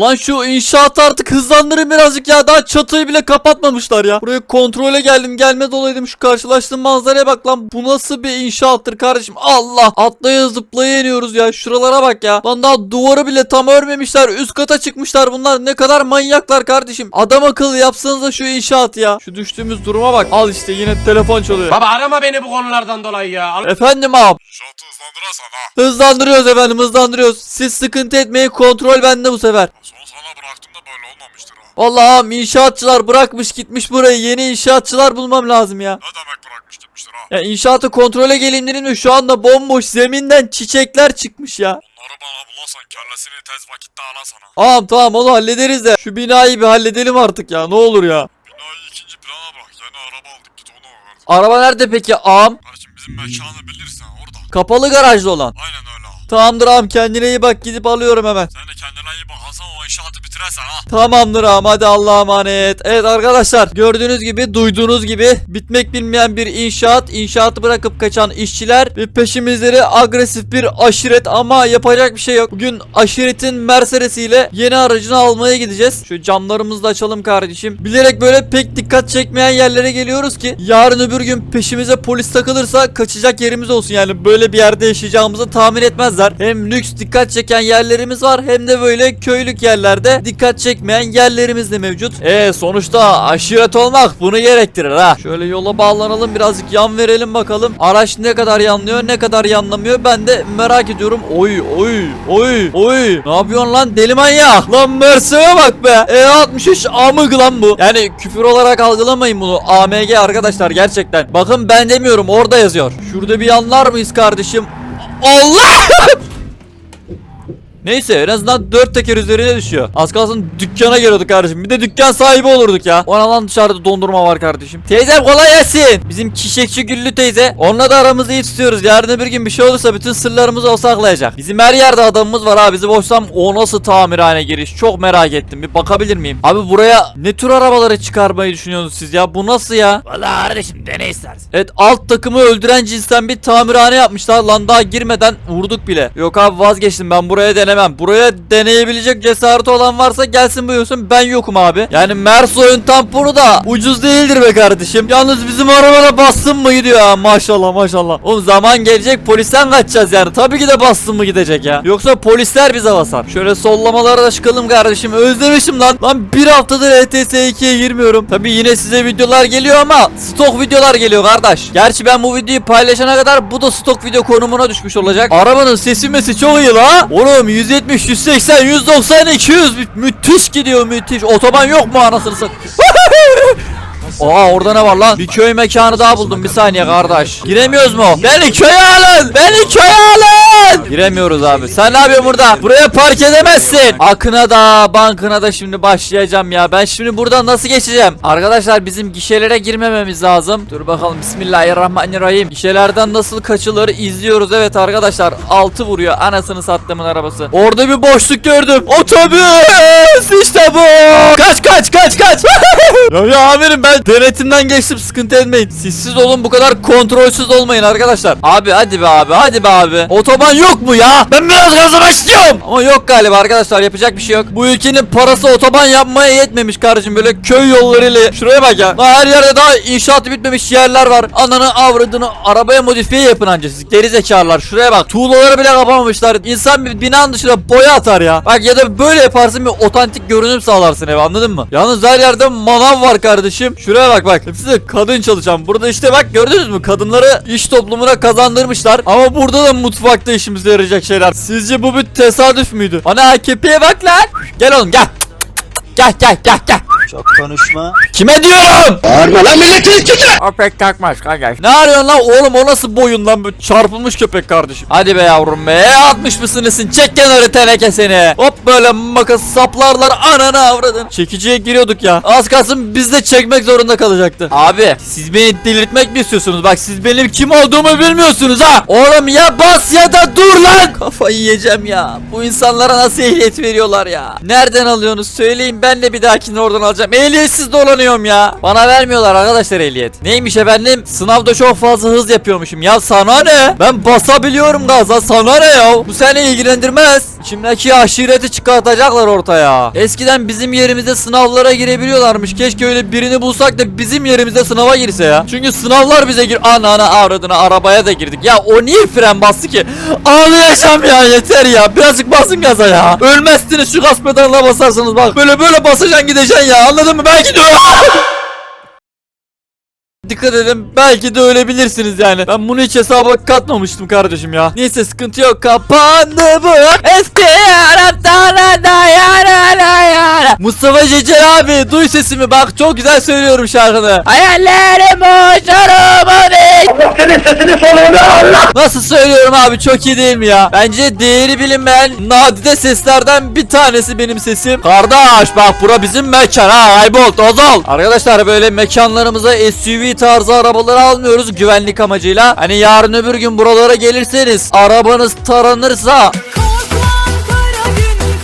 Lan şu inşaatı artık hızlandırın birazcık ya. Daha çatıyı bile kapatmamışlar ya. Buraya kontrole geldim gelmez olaydım. Şu karşılaştığım manzaraya bak lan. Bu nasıl bir inşaattır kardeşim. Allah. Atlaya zıplaya iniyoruz ya. Şuralara bak ya. Lan daha duvarı bile tam örmemişler. Üst kata çıkmışlar bunlar. Ne kadar manyaklar kardeşim. Adam akıllı yapsanıza şu inşaat ya. Şu düştüğümüz duruma bak. Al işte yine telefon çalıyor. Baba arama beni bu konulardan dolayı ya. Al- Efendim abi. İnşaatı hızlandırırsan ha. Hızlandırıyoruz efendim hızlandırıyoruz. Siz sıkıntı etmeyin kontrol bende bu sefer. Son sana bıraktığımda böyle olmamıştır ha. Vallahi ağam inşaatçılar bırakmış gitmiş burayı. Yeni inşaatçılar bulmam lazım ya. Ne demek bırakmış gitmiştir ha. Ya inşaatı kontrole geleyim dedim de şu anda bomboş zeminden çiçekler çıkmış ya. Onları bana bularsan kellesini tez vakitte ala sana. Ağam tamam onu hallederiz de şu binayı bir halledelim artık ya ne olur ya. Binayı ikinci plana bırak. Yeni araba aldık git onu ver. Araba nerede peki ağam? Kardeşim bizim mekanı bilirsen. Kapalı garajda olan. Aynen öyle. Tamamdır ağam kendine iyi bak gidip alıyorum hemen. Sen de kendine iyi bak Hasan o inşaatı bitirersen ha. Tamamdır ağam hadi Allah'a emanet. Evet arkadaşlar gördüğünüz gibi duyduğunuz gibi bitmek bilmeyen bir inşaat. inşaatı bırakıp kaçan işçiler ve peşimizleri agresif bir aşiret ama yapacak bir şey yok. Bugün aşiretin Mercedes'iyle yeni aracını almaya gideceğiz. Şu camlarımızı da açalım kardeşim. Bilerek böyle pek dikkat çekmeyen yerlere geliyoruz ki yarın öbür gün peşimize polis takılırsa kaçacak yerimiz olsun. Yani böyle bir yerde yaşayacağımızı tahmin etmezler. Hem lüks dikkat çeken yerlerimiz var hem de böyle köylük yerlerde dikkat çekmeyen yerlerimiz de mevcut. E sonuçta aşiret olmak bunu gerektirir ha. Şöyle yola bağlanalım birazcık yan verelim bakalım. Araç ne kadar yanlıyor ne kadar yanlamıyor ben de merak ediyorum. Oy oy oy oy. Ne yapıyorsun lan deli manyak? Lan Merce'ye bak be. E63 amık lan bu. Yani küfür olarak algılamayın bunu. AMG arkadaşlar gerçekten. Bakın ben demiyorum orada yazıyor. Şurada bir yanlar mıyız kardeşim? Allah! Neyse en azından dört teker üzerine düşüyor. Az kalsın dükkana geliyorduk kardeşim. Bir de dükkan sahibi olurduk ya. Ona lan dışarıda dondurma var kardeşim. Teyzem kolay gelsin. Bizim çiçekçi Güllü teyze. Onunla da aramızı iyi tutuyoruz. Yarın öbür gün bir şey olursa bütün sırlarımızı o saklayacak. Bizim her yerde adamımız var abi. Bizi boşsam o nasıl tamirhane giriş? Çok merak ettim. Bir bakabilir miyim? Abi buraya ne tür arabaları çıkarmayı düşünüyorsunuz siz ya? Bu nasıl ya? Vallahi kardeşim dene istersen. Evet alt takımı öldüren cinsten bir tamirhane yapmışlar. Lan daha girmeden vurduk bile. Yok abi vazgeçtim ben buraya denemem. Buraya deneyebilecek cesareti olan varsa gelsin buyursun. Ben yokum abi. Yani Merso'nun tamponu da ucuz değildir be kardeşim. Yalnız bizim arabana bassın mı gidiyor ha maşallah maşallah. Oğlum zaman gelecek polisten kaçacağız yani. Tabii ki de bassın mı gidecek ya. Yoksa polisler bize basar. Şöyle sollamalara da çıkalım kardeşim. Özlemişim lan. Lan bir haftadır ETS 2'ye girmiyorum. Tabii yine size videolar geliyor ama stok videolar geliyor kardeş. Gerçi ben bu videoyu paylaşana kadar bu da stok video konumuna düşmüş olacak. Arabanın sesi mesi çok iyi la. Oğlum 170, 180, 190, 200 Mü- müthiş gidiyor müthiş. Otoban yok mu anasını satayım? Aa orada ne var lan? Bir köy mekanı daha buldum bir saniye kardeş. Giremiyoruz mu? Beni köye alın! Beni köye alın! Giremiyoruz abi. Sen ne yapıyorsun burada? Buraya park edemezsin. Akına da bankına da şimdi başlayacağım ya. Ben şimdi buradan nasıl geçeceğim? Arkadaşlar bizim gişelere girmememiz lazım. Dur bakalım Bismillahirrahmanirrahim. Gişelerden nasıl kaçılır izliyoruz. Evet arkadaşlar 6 vuruyor anasını sattığımın arabası. Orada bir boşluk gördüm. Otobüs işte bu. Kaç kaç kaç kaç. ya, ya amirim ben denetimden geçtim sıkıntı etmeyin. Sessiz olun bu kadar kontrolsüz olmayın arkadaşlar. Abi hadi be abi hadi be abi. Otoban yok mu ya? Ben biraz gazlamak istiyorum. Ama yok galiba arkadaşlar yapacak bir şey yok. Bu ülkenin parası otoban yapmaya yetmemiş kardeşim böyle köy yollarıyla. Şuraya bak ya. Daha her yerde daha inşaatı bitmemiş yerler var. Ananı avradını arabaya modifiye yapın anca siz. Geri zekalar şuraya bak. Tuğlaları bile kapamamışlar. İnsan bir binanın dışına boya atar ya. Bak ya da böyle yaparsın bir otantik görünüm sağlarsın eve anladın mı? Yalnız her yerde manav var kardeşim. Şuraya bak bak. Hepsi de kadın çalışan. Burada işte bak gördünüz mü? Kadınları iş toplumuna kazandırmışlar. Ama burada da mutfakta işimize yarayacak şeyler. Sizce bu bir tesadüf müydü? Ana AKP'ye bak lan. Gel oğlum gel. Gel gel gel gel. Çok konuşma. Kime diyorum? Bağırma lan milletin içinde. O pek kalkmaz kardeş. Ne arıyorsun lan oğlum o nasıl boyun lan bu çarpılmış köpek kardeşim. Hadi be yavrum be 60 mısınısın çek kenarı teneke seni. Hop böyle makas saplarlar ananı avradın. Çekiciye giriyorduk ya. Az kalsın biz de çekmek zorunda kalacaktı. Abi siz beni delirtmek mi istiyorsunuz? Bak siz benim kim olduğumu bilmiyorsunuz ha. Oğlum ya bas ya da dur lan. Kafayı yiyeceğim ya. Bu insanlara nasıl ehliyet veriyorlar ya. Nereden alıyorsunuz söyleyin ben de bir dahakine oradan alacağım. Alacağım. Ehliyetsiz dolanıyorum ya. Bana vermiyorlar arkadaşlar ehliyet. Neymiş efendim? Sınavda çok fazla hız yapıyormuşum. Ya sana ne? Ben basabiliyorum gaza. Sana ne ya? Bu seni ilgilendirmez. İçimdeki aşireti çıkartacaklar ortaya. Eskiden bizim yerimizde sınavlara girebiliyorlarmış. Keşke öyle birini bulsak da bizim yerimizde sınava girse ya. Çünkü sınavlar bize gir... Ana ana avradına arabaya da girdik. Ya o niye fren bastı ki? Ağlayacağım ya yeter ya. Birazcık basın gaza ya. Ölmezsiniz şu gaz pedalına basarsanız bak. Böyle böyle basacaksın gideceksin ya. Anladın mı? Ben gidiyorum. Dikkat edin belki de ölebilirsiniz yani. Ben bunu hiç hesaba katmamıştım kardeşim ya. Neyse sıkıntı yok. Kapandı bu eski Mustafa Cecel abi duy sesimi bak çok güzel söylüyorum şarkını. Hayallerim uçurum Allah senin sesini soluğunu Allah. Nasıl söylüyorum abi çok iyi değil mi ya? Bence değeri bilinmeyen nadide seslerden bir tanesi benim sesim. Kardeş bak bura bizim mekan ha Aybol Tozol. Arkadaşlar böyle mekanlarımıza SUV tarzı arabaları almıyoruz güvenlik amacıyla. Hani yarın öbür gün buralara gelirseniz arabanız taranırsa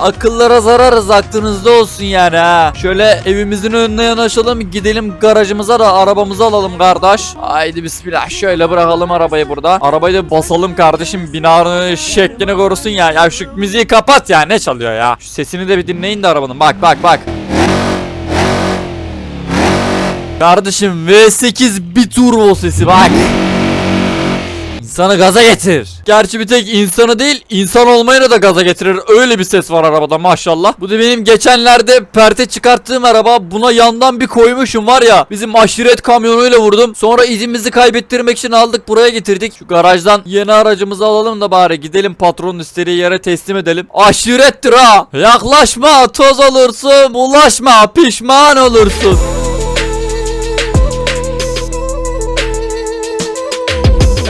Akıllara zararız aklınızda olsun yani ha. Şöyle evimizin önüne yanaşalım gidelim garajımıza da arabamızı alalım kardeş. Haydi bismillah şöyle bırakalım arabayı burada. Arabayı da basalım kardeşim binanın şeklini korusun ya. Ya şu müziği kapat ya ne çalıyor ya. Şu sesini de bir dinleyin de arabanın bak bak bak. Kardeşim V8 bir turbo sesi bak. İnsanı gaza getir. Gerçi bir tek insanı değil, insan olmayana da gaza getirir. Öyle bir ses var arabada maşallah. Bu da benim geçenlerde perte çıkarttığım araba. Buna yandan bir koymuşum var ya. Bizim aşiret kamyonuyla vurdum. Sonra izimizi kaybettirmek için aldık buraya getirdik. Şu garajdan yeni aracımızı alalım da bari gidelim patronun istediği yere teslim edelim. Aşirettir ha. Yaklaşma toz olursun. Bulaşma pişman olursun.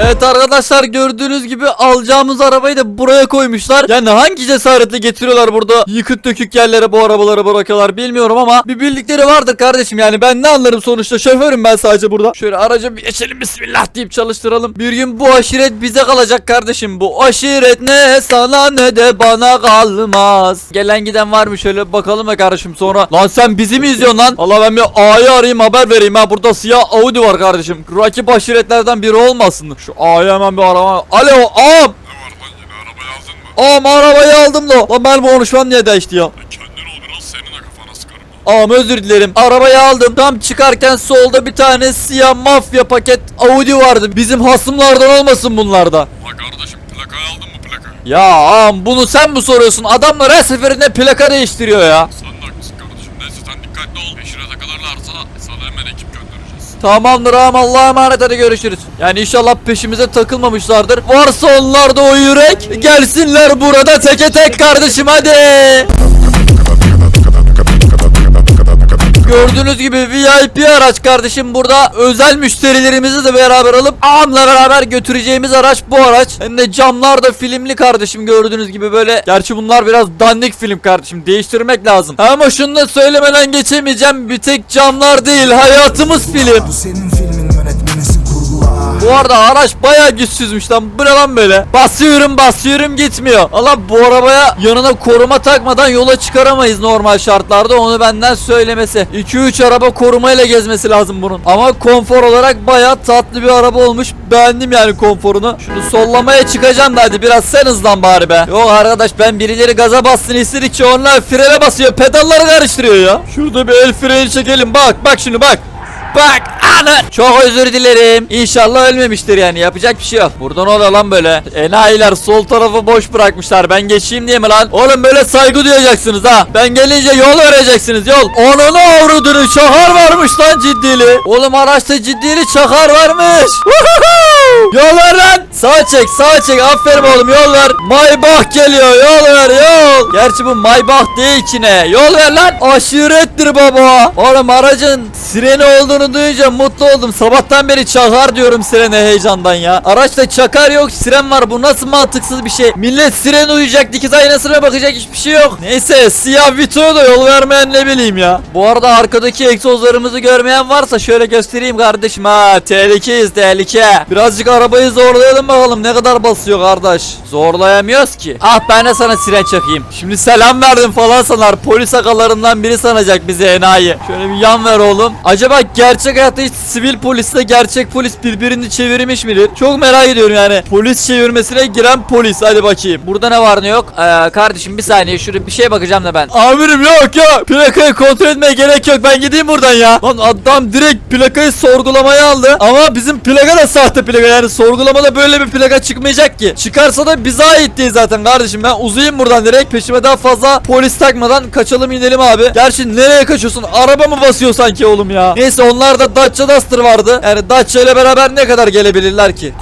Evet arkadaşlar gördüğünüz gibi alacağımız arabayı da buraya koymuşlar. Yani hangi cesaretle getiriyorlar burada yıkık dökük yerlere bu arabaları bırakıyorlar bilmiyorum ama bir bildikleri vardır kardeşim yani ben ne anlarım sonuçta şoförüm ben sadece burada. Şöyle araca bir geçelim bismillah deyip çalıştıralım. Bir gün bu aşiret bize kalacak kardeşim bu aşiret ne sana ne de bana kalmaz. Gelen giden var mı şöyle bakalım be kardeşim sonra. Lan sen bizi mi izliyorsun lan? Allah ben bir A'yı arayayım haber vereyim ha burada siyah Audi var kardeşim. Rakip aşiretlerden biri olmasın. Şu A'ya hemen bir arama. Alo ağam. Ne var lan yine arabayı aldın mı? Ağam arabayı aldım da. Lan benim konuşmam niye değişti ya? E kendin ol biraz senin de kafana sıkarım. Ağam özür dilerim. Arabayı aldım. Tam çıkarken solda bir tane siyah mafya paket Audi vardı. Bizim hasımlardan olmasın bunlarda. La kardeşim plakayı aldın mı plakayı? Ya ağam bunu sen mi soruyorsun? Adamlar her seferinde plaka değiştiriyor ya. Sen de haklısın kardeşim. Neyse sen dikkatli ol. Peşine takılırlarsa sana hemen ekip göndereceğiz. Tamamdır ağam Allah'a emanet hadi görüşürüz. Yani inşallah peşimize takılmamışlardır. Varsa onlarda o yürek gelsinler burada teke tek kardeşim hadi. Gördüğünüz gibi VIP araç kardeşim burada özel müşterilerimizi de beraber alıp ağamla beraber götüreceğimiz araç bu araç. Hem de camlar da filmli kardeşim gördüğünüz gibi böyle. Gerçi bunlar biraz dandik film kardeşim değiştirmek lazım. Ama şunu da söylemeden geçemeyeceğim bir tek camlar değil hayatımız film. Senin Bu arada araç bayağı güçsüzmüş lan. Bu lan böyle? Basıyorum basıyorum gitmiyor. Allah bu arabaya yanına koruma takmadan yola çıkaramayız normal şartlarda. Onu benden söylemesi. 2-3 araba korumayla gezmesi lazım bunun. Ama konfor olarak bayağı tatlı bir araba olmuş. Beğendim yani konforunu. Şunu sollamaya çıkacağım da hadi biraz sen hızlan bari be. Yok arkadaş ben birileri gaza bassın istedikçe onlar frene basıyor. Pedalları karıştırıyor ya. Şurada bir el freni çekelim. Bak bak şimdi bak. Bak ana. Çok özür dilerim. İnşallah ölmemiştir yani yapacak bir şey yok. Burada ne oluyor lan böyle? Enayiler sol tarafı boş bırakmışlar. Ben geçeyim diye mi lan? Oğlum böyle saygı duyacaksınız ha. Ben gelince yol vereceksiniz yol. Onunu avradını çakar varmış lan ciddili. Oğlum araçta ciddili çakar varmış. Yol ver lan. Sağ çek sağ çek. Aferin oğlum yol ver. Maybach geliyor yol ver yol. Gerçi bu Maybach değil ki ne? Yol ver lan. Aşirettir baba. Oğlum aracın sireni olduğunu duyunca mutlu oldum. Sabahtan beri çakar diyorum sirene heyecandan ya. Araçta çakar yok siren var. Bu nasıl mantıksız bir şey? Millet siren uyuyacak dikiz aynasına bakacak hiçbir şey yok. Neyse siyah Vito'ya da yol vermeyen ne bileyim ya. Bu arada arkadaki egzozlarımızı görmeyen varsa şöyle göstereyim kardeşim ha. Tehlikeyiz tehlike. Birazcık Azıcık arabayı zorlayalım bakalım ne kadar basıyor kardeş. Zorlayamıyoruz ki. Ah ben de sana siren çakayım. Şimdi selam verdim falan sanar. Polis akalarından biri sanacak bizi enayi. Şöyle bir yan ver oğlum. Acaba gerçek hayatta hiç sivil polisle gerçek polis birbirini çevirmiş midir? Çok merak ediyorum yani. Polis çevirmesine giren polis. Hadi bakayım. Burada ne var ne yok? Ee, kardeşim bir saniye şuraya bir şeye bakacağım da ben. Amirim yok yok. Plakayı kontrol etmeye gerek yok. Ben gideyim buradan ya. Lan adam direkt plakayı sorgulamaya aldı. Ama bizim plaka da sahte plaka. Yani sorgulamada böyle bir plaka çıkmayacak ki. Çıkarsa da bize ait değil zaten kardeşim. Ben uzayayım buradan direkt. Peşime daha fazla polis takmadan kaçalım inelim abi. Gerçi nereye kaçıyorsun? Araba mı basıyor sanki oğlum ya? Neyse onlar da Dacia Duster vardı. Yani Dacia ile beraber ne kadar gelebilirler ki?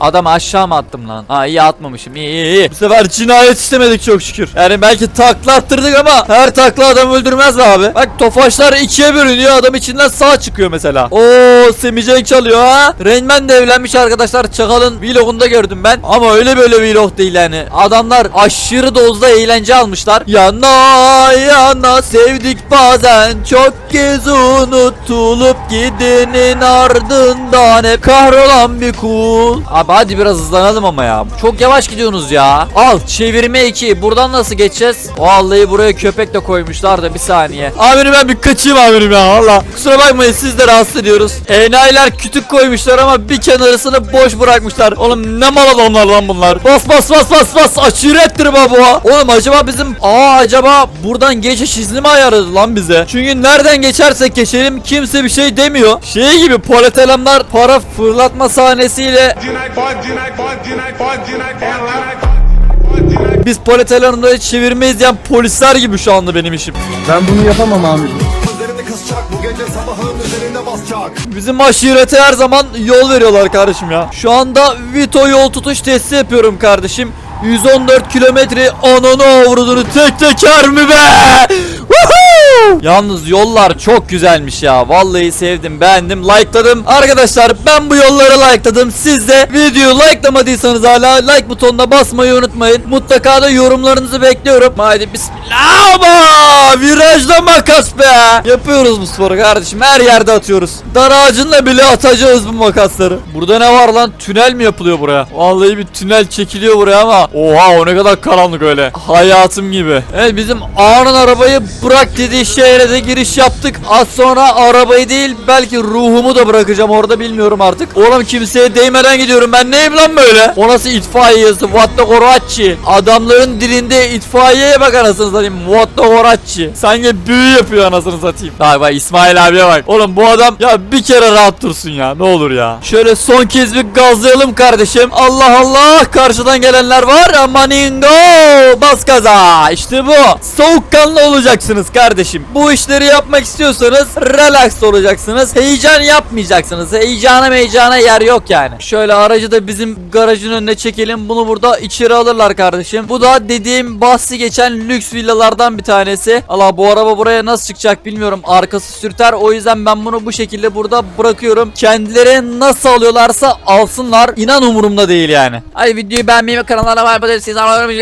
Adam aşağı mı attım lan? Ha iyi atmamışım. İyi iyi iyi. Bu sefer cinayet işlemedik çok şükür. Yani belki takla attırdık ama her takla adam öldürmez be abi. Bak tofaşlar ikiye bölünüyor. Adam içinden sağ çıkıyor mesela. Oo Semicenk çalıyor ha. Rainman de evlenmiş arkadaşlar. Çakal'ın vlogunda gördüm ben. Ama öyle böyle vlog değil yani. Adamlar aşırı dozda eğlence almışlar. Yana yana sevdik bazen. Çok kez unutulup gidenin ardından hep kahrolan bir kul. Abi hadi biraz hızlanalım ama ya. Çok yavaş gidiyorsunuz ya. Al çevirme 2. Buradan nasıl geçeceğiz? Vallahi buraya köpek de koymuşlar da bir saniye. Amirim ben bir kaçayım amirim ya valla. Kusura bakmayın siz de rahatsız ediyoruz. Enayiler kütük koymuşlar ama bir kenarısını boş bırakmışlar. Oğlum ne mal adamlar lan bunlar. Bas bas bas bas bas. Aşirettir bu. Oğlum acaba bizim aa acaba buradan geçiş izni mi ayarladı lan bize? Çünkü nereden geçersek geçelim kimse bir şey demiyor. Şey gibi poletelamlar para fırlatma sahnesiyle biz poletelamları çevirmeyiz diyen polisler gibi şu anda benim işim. Ben bunu yapamam basacak Bizim aşirete her zaman yol veriyorlar kardeşim ya. Şu anda Vito yol tutuş testi yapıyorum kardeşim. 114 kilometre ananı avradını tek teker mi be? Woohoo! Yalnız yollar çok güzelmiş ya. Vallahi sevdim, beğendim, likeladım. Arkadaşlar ben bu yolları likeladım. Siz de videoyu likelamadıysanız hala like butonuna basmayı unutmayın. Mutlaka da yorumlarınızı bekliyorum. Haydi bismillah. Virajda makas be. Yapıyoruz bu sporu kardeşim. Her yerde atıyoruz. Dar ağacınla bile atacağız bu makasları. Burada ne var lan? Tünel mi yapılıyor buraya? Vallahi bir tünel çekiliyor buraya ama. Oha o ne kadar karanlık öyle. Hayatım gibi. Evet bizim ağanın arabayı bırak dediği şehre de giriş yaptık. Az sonra arabayı değil belki ruhumu da bırakacağım orada bilmiyorum artık. Oğlum kimseye değmeden gidiyorum. Ben neyim lan böyle? O nasıl itfaiye yazısı? What the Korachi. Adamların dilinde itfaiyeye bak anasını satayım. What the Korachi. Sanki büyü yapıyor anasını satayım. Vay vay İsmail abiye bak. Oğlum bu adam ya bir kere rahat dursun ya. Ne olur ya. Şöyle son kez bir gazlayalım kardeşim. Allah Allah. Karşıdan gelenler var. Amaningo. Bas gaza. İşte bu. Soğukkanlı olacaksınız kardeşim. Bu işleri yapmak istiyorsanız relax olacaksınız. Heyecan yapmayacaksınız. Heyecana meycana yer yok yani. Şöyle aracı da bizim garajın önüne çekelim. Bunu burada içeri alırlar kardeşim. Bu da dediğim bahsi geçen lüks villalardan bir tanesi. Allah bu araba buraya nasıl çıkacak bilmiyorum. Arkası sürter. O yüzden ben bunu bu şekilde burada bırakıyorum. Kendileri nasıl alıyorlarsa alsınlar. İnan umurumda değil yani. Hadi videoyu beğenmeyi ve kanallara abone olmayı. Siz anlarım. Çok